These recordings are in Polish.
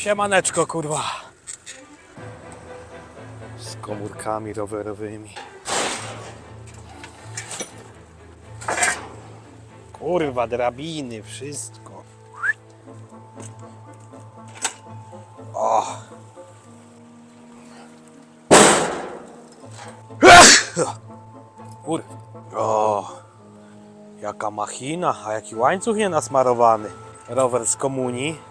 Siemaneczko, kurwa. Z komórkami rowerowymi. Kurwa, drabiny, wszystko. O! Kurwa. O! Jaka machina, a jaki łańcuch nie nasmarowany. Rower z komunii.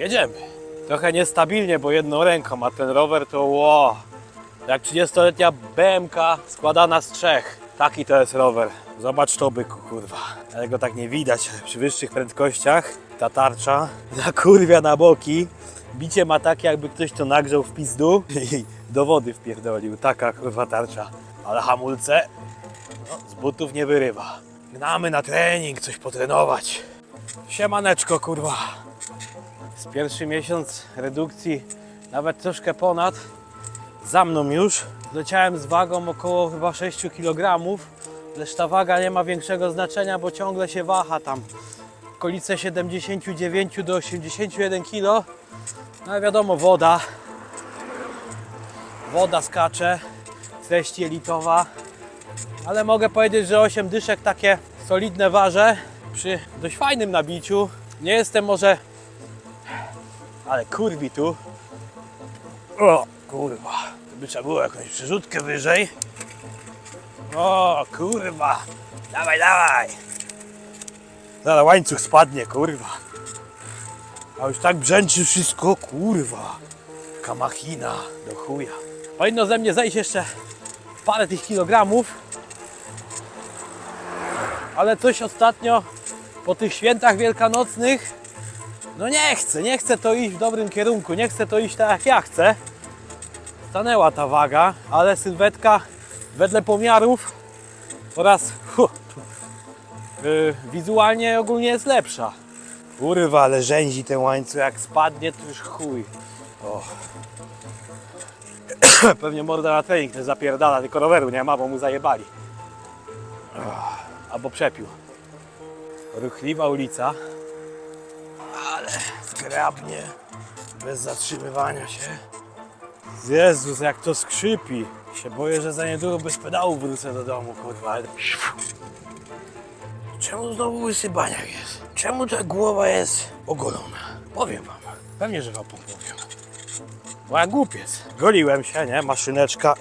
Jedziemy. Trochę niestabilnie, bo jedną ręką, a ten rower to ło. Jak 30-letnia BMK składana z trzech. Taki to jest rower. Zobacz to byku, kurwa. Ale go tak nie widać przy wyższych prędkościach. Ta tarcza nakurwia na boki. Bicie ma takie, jakby ktoś to nagrzał w pizdu i do wody wpierdolił. Taka kurwa tarcza. Ale hamulce no, z butów nie wyrywa. Gnamy na trening, coś potrenować. Siemaneczko, kurwa. Z pierwszy miesiąc redukcji, nawet troszkę ponad, za mną już. Leciałem z wagą około chyba 6 kg, lecz ta waga nie ma większego znaczenia, bo ciągle się waha tam. Okolice 79 do 81 kg. No wiadomo, woda. Woda skacze, treść jelitowa. Ale mogę powiedzieć, że 8 dyszek takie solidne ważę przy dość fajnym nabiciu. Nie jestem może ale kurwi tu. O, kurwa. To by trzeba było jakąś przerzutkę wyżej. O, kurwa. Dawaj, dawaj. Zaraz łańcuch spadnie, kurwa. A już tak brzęczy wszystko, kurwa. Kamachina do chuja. Powinno ze mnie zejść jeszcze parę tych kilogramów. Ale coś ostatnio po tych świętach wielkanocnych no nie chcę, nie chcę to iść w dobrym kierunku, nie chcę to iść tak jak ja chcę. Stanęła ta waga, ale sylwetka wedle pomiarów oraz hu, yy, wizualnie ogólnie jest lepsza. Kurwa, ale rzęzi ten łańcuch, jak spadnie to już chuj. O. Pewnie morda na trening nie zapierdala, tylko roweru nie ma, bo mu zajebali. O, Albo przepił. Ruchliwa ulica zgrabnie, bez zatrzymywania się. Jezus, jak to skrzypi. Się boję, że za niedługo bez pedału wrócę do domu, kurwa. Czemu znowu łysy baniak jest? Czemu ta głowa jest ogolona? Powiem wam. Pewnie, że wam powiem. Bo ja głupiec. Goliłem się, nie? Maszyneczka.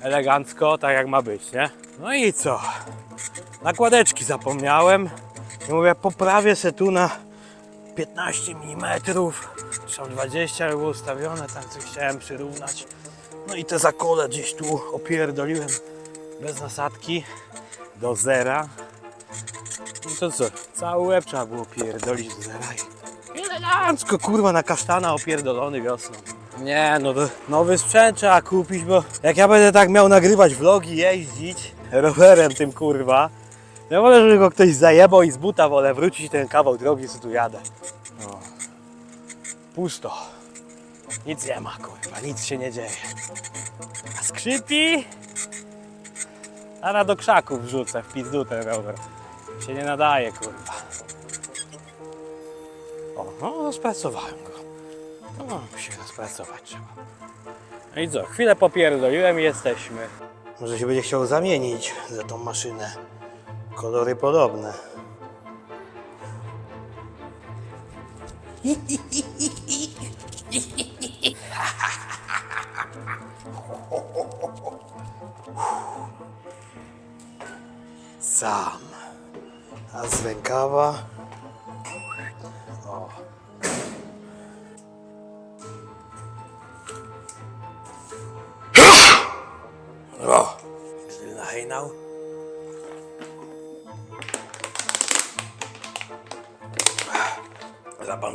Elegancko, tak jak ma być, nie? No i co? Nakładeczki zapomniałem. I mówię, poprawię se tu na 15 mm, tam 20 było ustawione, tam coś chciałem przyrównać. No i te zakole gdzieś tu opierdoliłem bez nasadki do zera. No to co, cały łeb trzeba było pierdolić do zera elegancko kurwa na kasztana opierdolony wiosną. Nie no, to nowy sprzęt trzeba kupić, bo jak ja będę tak miał nagrywać vlogi, jeździć rowerem tym kurwa, ja wolę, żeby go ktoś zajebał i z buta wolę wrócić ten kawał drogi, co tu jadę. No. Pusto. Nic nie ma, kurwa, nic się nie dzieje. A skrzypi? Zaraz do krzaków wrzucę, w pizdu ten rower. Się nie nadaje, kurwa. O, no, rozpracowałem go. No, musi rozpracować trzeba. No i co, chwilę popierdoliłem i jesteśmy. Może się będzie chciał zamienić za tą maszynę. Kolory podobne. Sam. A z rękawa.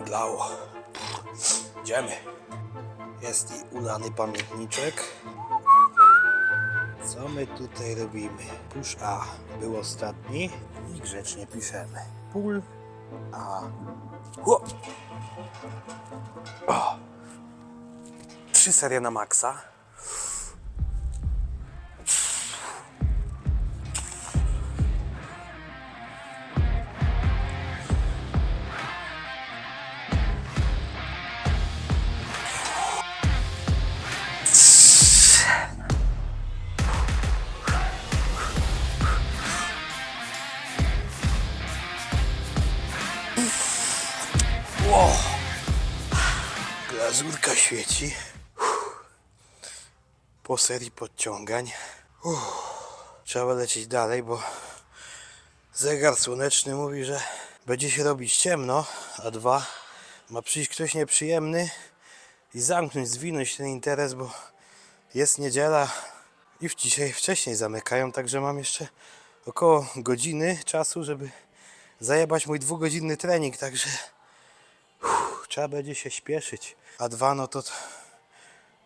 Zabandlało. Idziemy. Jest i ulany pamiętniczek. Co my tutaj robimy? Push A był ostatni i grzecznie piszemy. Pull A. O. Trzy serie na maksa. Glazurka świeci. Uff. Po serii podciągań. Uff. Trzeba lecieć dalej, bo zegar słoneczny mówi, że będzie się robić ciemno, a dwa ma przyjść ktoś nieprzyjemny i zamknąć, zwinąć ten interes, bo jest niedziela i w dzisiaj wcześniej zamykają, także mam jeszcze około godziny czasu, żeby zajebać mój dwugodzinny trening, także uff, trzeba będzie się śpieszyć. A dwa, no to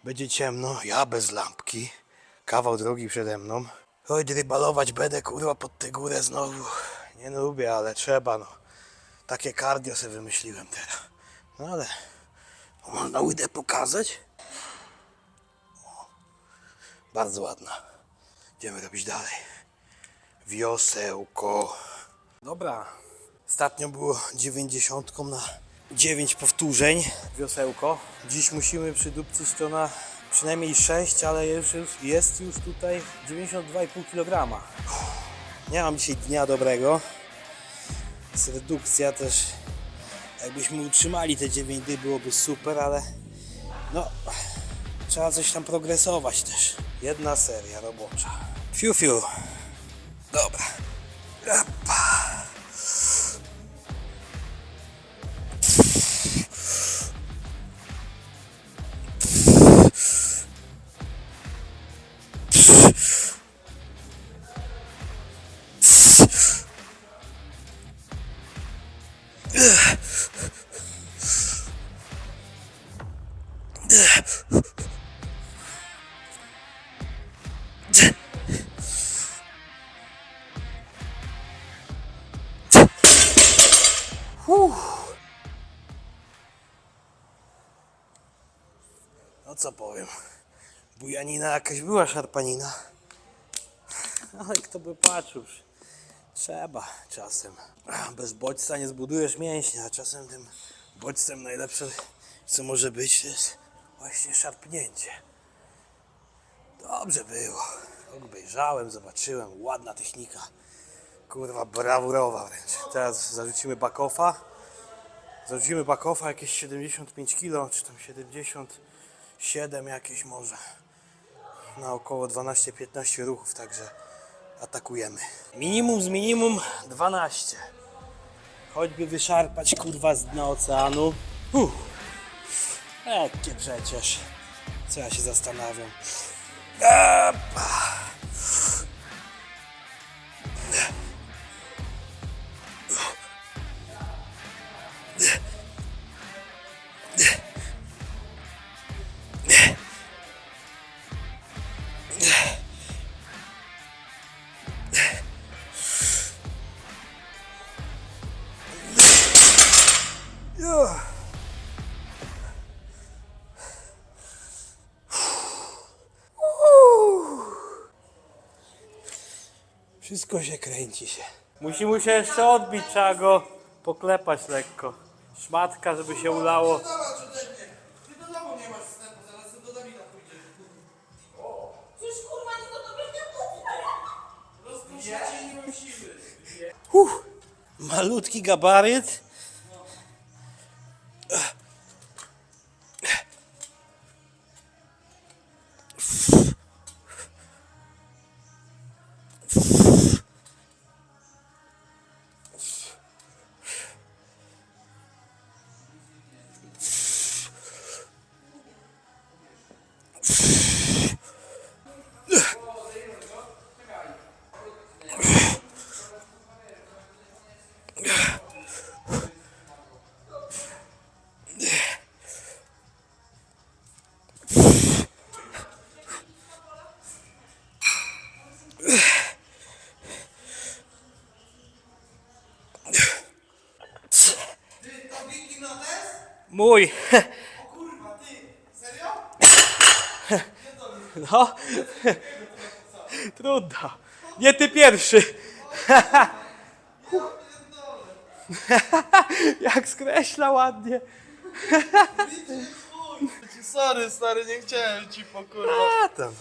będzie ciemno, ja bez lampki, kawał drogi przede mną. Oj, drybalować będę kurwa pod tę górę znowu. Nie lubię, ale trzeba no. Takie cardio sobie wymyśliłem teraz. No ale można łydę pokazać? O, bardzo ładna. Idziemy robić dalej. Wiosełko. Dobra. Ostatnio było 90 na 9 powtórzeń. Wiosełko. Dziś musimy przydupcyć to na przynajmniej 6, ale już, już jest już tutaj 92,5 kg. Nie mam dzisiaj dnia dobrego. Jest redukcja też. Jakbyśmy utrzymali te 9 dni byłoby super, ale no trzeba coś tam progresować też. Jedna seria robocza. Fiu fiu. Dobra. Epa. No co powiem. Bujanina jakaś była szarpanina. Ale kto by patrzył. Trzeba czasem. Bez bodźca nie zbudujesz mięśnia, a czasem tym bodźcem najlepsze co może być to jest właśnie szarpnięcie. Dobrze było. Obejrzałem, zobaczyłem. Ładna technika. Kurwa, brawurowa wręcz. Teraz zarzucimy bakoffa. Zarzucimy bakoffa jakieś 75 kg, czy tam 77 jakieś może. Na około 12-15 ruchów, także atakujemy. Minimum z minimum 12. Choćby wyszarpać kurwa z dna oceanu. Uff. Jakie przecież. Co ja się zastanawiam. Epa. Wszystko się kręci się. Musi mu się jeszcze odbić, trzeba go poklepać lekko. Szmatka, żeby się ulało. Do nie do. Przecież kurwa tobie nie mam siły. Uff, malutki gabaryt. Ty, to wiki notes? Mój. O kurwa, ty, serio? No. Trudno. Nie ty pierwszy. Jak skreśla ładnie. Sorry, stary, nie chciałem ci po kurwa. A tam.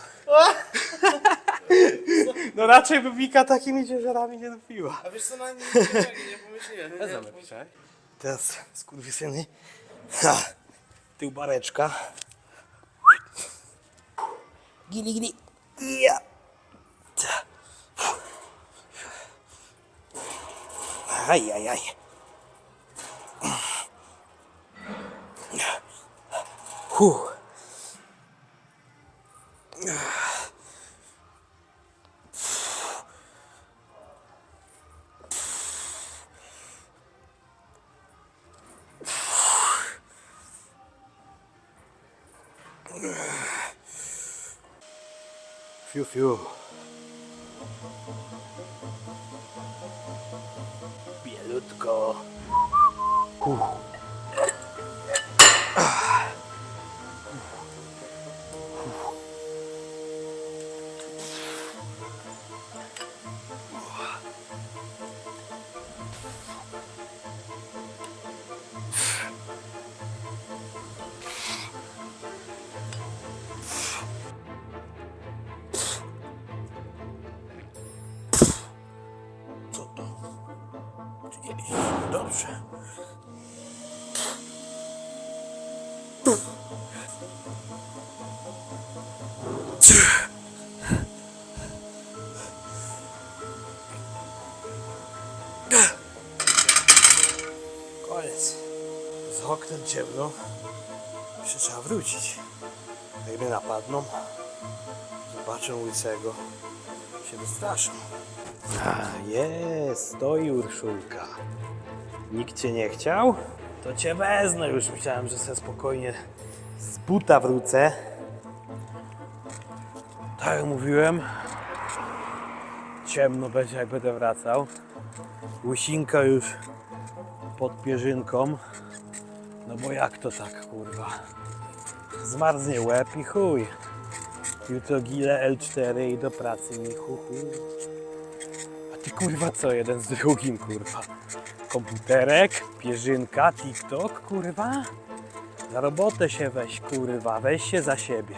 No raczej by Wika takimi ciężarami nie dopiła. A wiesz co, na nie, nie, nie pomyślałem. Nie, nie, Teraz skurwysyny. Ha! Tył bareczka. Gili, gili. Ja. Aj, aj, aj. Huh. Fiu, fiu. Bielutko. Huh. Koniec. Z oknem ciemno. Jeszcze trzeba wrócić. Jak mnie napadną, zobaczę łysego, się wystraszą. Jest, stoi Urszulka. Nikt cię nie chciał? To cię wezmę już. Myślałem, że sobie spokojnie z buta wrócę. Tak jak mówiłem, ciemno będzie jak będę wracał. Łysinka już pod pierzynką. No bo jak to tak, kurwa? Zmarznie łeb i chuj. Jutro gile L4 i do pracy mi hu, hu. A ty kurwa co, jeden z drugim kurwa. Komputerek, pierzynka, TikTok, kurwa. Za robotę się weź, kurwa, weź się za siebie.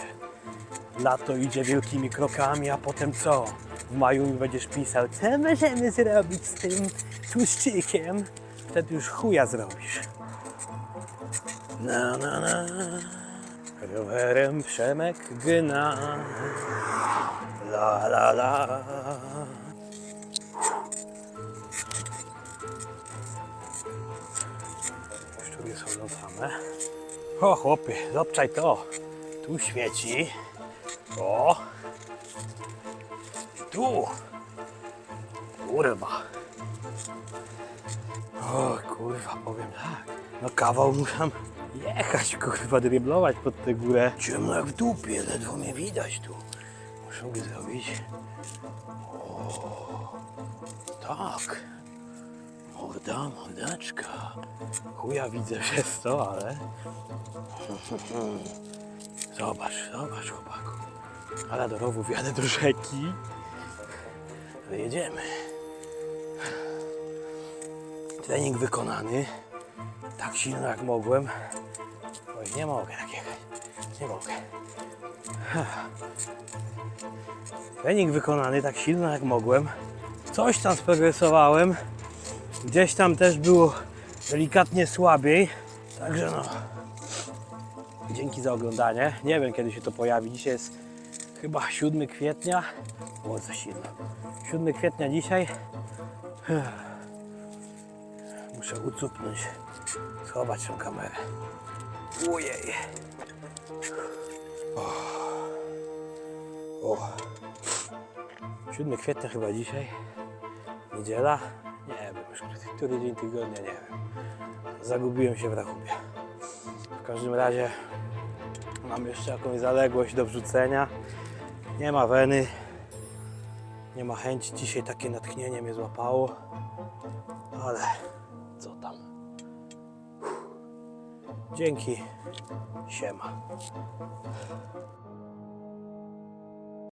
Lato idzie wielkimi krokami, a potem co? W maju mi będziesz pisał, co możemy zrobić z tym tłuszczykiem? Wtedy już chuja zrobisz. Na na na. Rowerem Przemek gna. La la la. Szczury są same. O chłopie, zobczaj to. Tu świeci. O. Tu. Kurwa. O kurwa, powiem tak. No kawał muszę jechać, kurwa, dryblować pod tę górę. Ciemno jak w dupie, ledwo mnie widać tu. Muszę go zrobić. O, tak. Morda, mordeczka. Chuja widzę przez to, ale... Zobacz, zobacz chłopaku. Ale do rowu wjadę do rzeki. To jedziemy. Trening wykonany. Tak silno jak mogłem. Oj, nie mogę tak jechać. Nie mogę. Trening wykonany tak silno jak mogłem. Coś tam sprogresowałem. Gdzieś tam też było delikatnie słabiej. Także no. Dzięki za oglądanie. Nie wiem kiedy się to pojawi. Dzisiaj jest chyba 7 kwietnia. O, za silno. 7 kwietnia dzisiaj. Muszę ucupnąć, schować tę kamerę. Ojej. O. o. 7 kwietnia chyba dzisiaj. Niedziela? Nie wiem już, który dzień tygodnia, nie wiem. Zagubiłem się w rachubie. W każdym razie mam jeszcze jakąś zaległość do wrzucenia. Nie ma weny. Nie ma chęci. Dzisiaj takie natchnienie mnie złapało. Ale co tam? Dzięki. Siema.